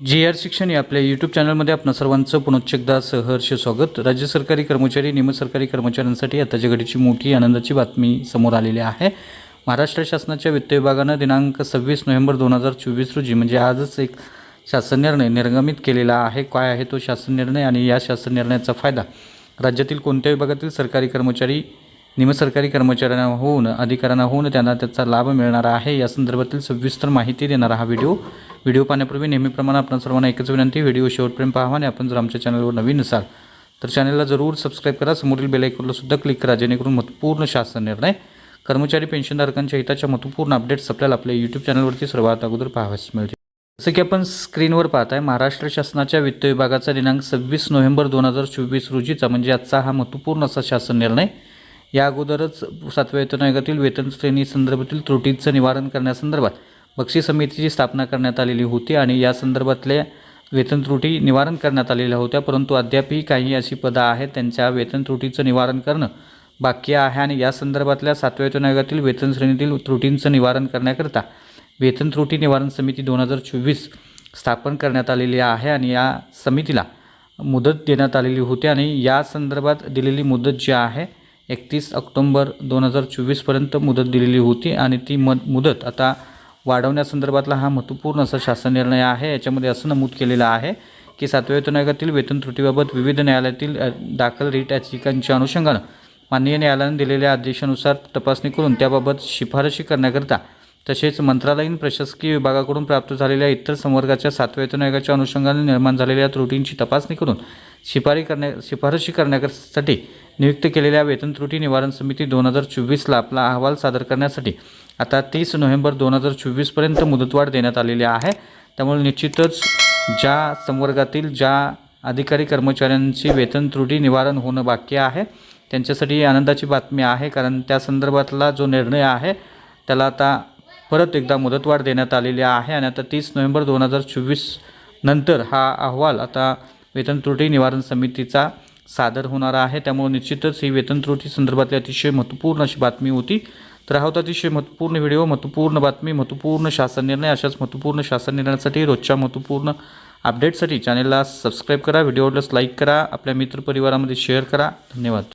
जी R शिक्षण या आपल्या यूट्यूब चॅनलमध्ये आपण सर्वांचं पुनश्च एकदा सहर्ष स्वागत. राज्य सरकारी कर्मचारी निमसरकारी कर्मचाऱ्यांसाठी आताच्या घडीची मोठी आनंदाची बातमी समोर आलेली आहे. महाराष्ट्र शासनाच्या वित्त विभागानं दिनांक सव्वीस नोव्हेंबर दोन हजार चोवीस रोजी म्हणजे आजच एक शासन निर्णय निर्गमित केलेला आहे. काय आहे तो शासन निर्णय आणि या शासन निर्णयाचा फायदा? राज्यातील कोणत्या विभागातील सरकारी कर्मचारी निमसरकारी कर्मचाऱ्यांना होऊन अधिकाऱ्यांना होऊन त्यांना त्याचा लाभ मिळणार आहे. या संदर्भातील सविस्तर माहिती देणारा हा व्हिडिओ. व्हिडिओ पाहण्यापूर्वी नेहमीप्रमाणे आपण सर्वांना एकच विनंती व्हिडिओ शेवटपर्यंत पाहावा आणि आपण जर आमच्या चॅनलवर नवीन असाल तर चॅनलला जरूर सबस्क्राईब करा. समोरील बेल सुद्धा क्लिक करा जेणेकरून महत्त्वपूर्ण शासन निर्णय कर्मचारी पेन्शनधारकांच्या हिताच्या महत्त्वपूर्ण अपडेट्स आपल्याला आपल्या यूट्यूब चॅनलवरती सर्वात अगोदर पाहावयास मिळते जसं की आपण स्क्रीनवर पाहताय महाराष्ट्र शासनाच्या वित्त विभागाचा दिनांक सव्वीस नोव्हेंबर दोन हजार चोवीस रोजीचा म्हणजे आजचा हा महत्त्वपूर्ण असा शासन निर्णय. या अगोदरच सातव्या वेतन आयोगातील वेतन श्रेणी संदर्भातील त्रुटींचं निवारण करण्यासंदर्भात बक्षी समितीची स्थापना करण्यात आलेली होती आणि या संदर्भातल्या वेतन त्रुटी निवारण करण्यात आलेल्या होत्या परंतु अद्यापही काही अशी पदं आहेत त्यांच्या वेतन त्रुटीचं निवारण करणं बाकी आहे आणि या संदर्भातल्या सातव्या वेतन आयोगातील वेतन श्रेणीतील त्रुटींचं निवारण करण्याकरता वेतन त्रुटी निवारण समिती दोन हजार चोवीस स्थापन करण्यात आलेली आहे आणि या समितीला मुदत देण्यात आलेली होती आणि या संदर्भात दिलेली मुदत जी आहे एकतीस ऑक्टोंबर दोन हजार चोवीसपर्यंत मुदत दिलेली होती आणि ती मद मुदत आता वाढवण्यासंदर्भातला हा महत्त्वपूर्ण असा शासन निर्णय आहे. याच्यामध्ये असं नमूद केलेलं आहे की सातव्या वेतन आयोगातील वेतन त्रुटीबाबत विविध न्यायालयातील दाखल रीट याचिकांच्या अनुषंगानं माननीय न्यायालयानं दिलेल्या आदेशानुसार तपासणी करून त्याबाबत शिफारशी करण्याकरता तसेच मंत्रालयीन प्रशासकीय विभागाकडून प्राप्त झालेल्या इतर संवर्गाच्या सातव्या वेतन आयोगाच्या अनुषंगाने निर्माण झालेल्या त्रुटींची तपासणी करून शिफारी करण्या शिफारशी करण्यासाठी नियुक्त केलेल्या वेतन त्रुटी निवारण समिती दोन हजार चोवीसला आपला अहवाल सादर करण्यासाठी आता तीस नोव्हेंबर दोन हजार चोवीसपर्यंत मुदतवाढ देण्यात आलेली आहे. त्यामुळे निश्चितच ज्या संवर्गातील ज्या अधिकारी कर्मचाऱ्यांची वेतन त्रुटी निवारण होणं बाकी आहे त्यांच्यासाठी आनंदाची बातमी आहे. कारण त्या संदर्भातला जो निर्णय आहे त्याला आता परत एकदा मुदतवाढ देण्यात आलेली आहे आणि आता तीस नोव्हेंबर दोन हजार चोवीस नंतर हा अहवाल आता वेतन त्रुटी निवारण समितीचा सादर होणार आहे. त्यामुळे निश्चितच ही वेतन त्रुटी संदर्भातली अतिशय महत्त्वपूर्ण अशी बातमी होती. तर हा होता अतिशय महत्त्वपूर्ण व्हिडिओ महत्त्वपूर्ण बातमी महत्त्वपूर्ण शासन निर्णय. अशाच महत्त्वपूर्ण शासन निर्णयासाठी रोजच्या महत्त्वपूर्ण अपडेटसाठी चॅनलला सबस्क्राईब करा. व्हिडिओलाच लाईक करा. आपल्या मित्रपरिवारामध्ये शेअर करा. धन्यवाद.